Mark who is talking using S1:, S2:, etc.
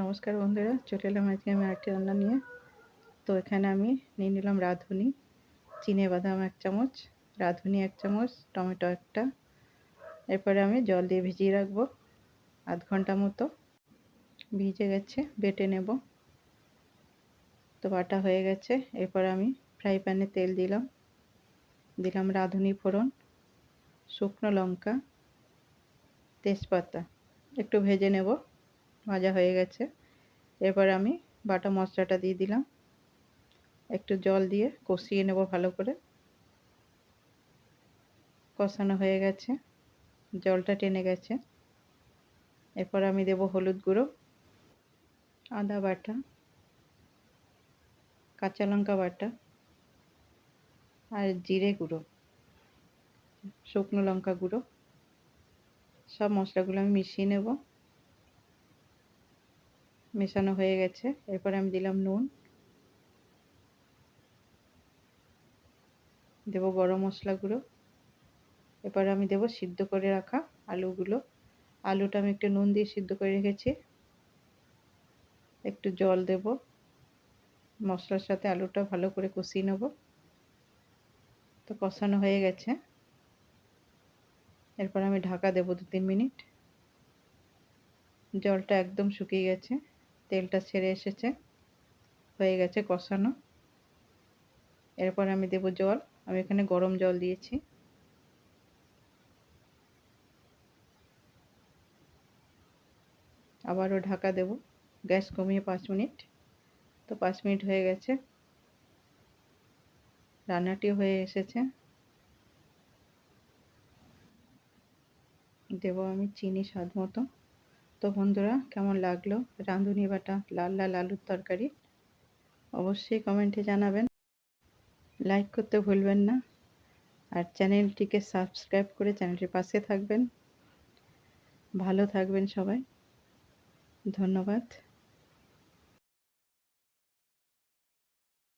S1: নমস্কার বন্ধুরা, চলে এলাম আজকে আমি আরেকটি রান্না নিয়ে। তো এখানে আমি নিয়ে নিলাম রাঁধুনি, চিনে বাদাম এক চামচ, রাঁধুনি এক চামচ, টমেটো একটা। এরপরে আমি জল দিয়ে ভিজিয়ে রাখব, আধ ঘণ্টা মতো। ভিজে গেছে, বেটে নেব। তো বাটা হয়ে গেছে, এরপর আমি ফ্রাই প্যানে তেল দিলাম। দিলাম রাঁধুনি ফোড়ন, শুকনো লঙ্কা, তেজপাতা। একটু ভেজে নেব। ভাজা হয়ে গেছে। এরপর আমি বাটা মশলাটা দিয়ে দিলাম। একটু জল দিয়ে কষিয়ে নেব ভালো করে। কষানো হয়ে গেছে। জলটা টেনে গেছে। এরপর আমি দেব হলুদ গুঁড়ো, আদা বাটা, কাঁচা লঙ্কা বাটা আর জিরে গুঁড়ো, শুকনো লঙ্কা গুঁড়ো। সব মশলাগুলো আমি মিশিয়ে নেব। মেশানো হয়ে গেছে। এরপর আমি দিলাম নুন। দেব গরম মশলা গুঁড়ো। এরপর আমি দেব সিদ্ধ করে রাখা আলুগুলো। আলুটা আমি একটু নুন দিয়ে সিদ্ধ করে রেখেছি। একটু জল দেব। মশলার সাথে আলুটা ভালো করে কষিয়ে নেব। তো কষানো হয়ে গেছে। এরপর আমি ঢাকা দেব দু তিন মিনিট। জলটা একদম শুকিয়ে গেছে। তেলটা ছেড়ে এসেছে। হয়ে গেছে কষানো। এরপর আমি দেব জল। আমি এখানে গরম জল দিয়েছি। আবারও ঢাকা দেব। গ্যাস কমিয়ে পাঁচ মিনিট। তো পাঁচ মিনিট হয়ে গেছে। রান্নাটি হয়ে এসেছে। দেব আমি চিনি স্বাদ মতো। তো বন্ধুরা, কেমন লাগল? রাঁধুনি বাটা, লাল লাল আলুর তরকারি? অবশ্যই কমেন্টে জানাবেন। লাইক করতে ভুলবেন না। আর চ্যানেলটিকে সাবস্ক্রাইব করে চ্যানেলটির পাশে থাকবেন। ভালো থাকবেন সবাই। ধন্যবাদ।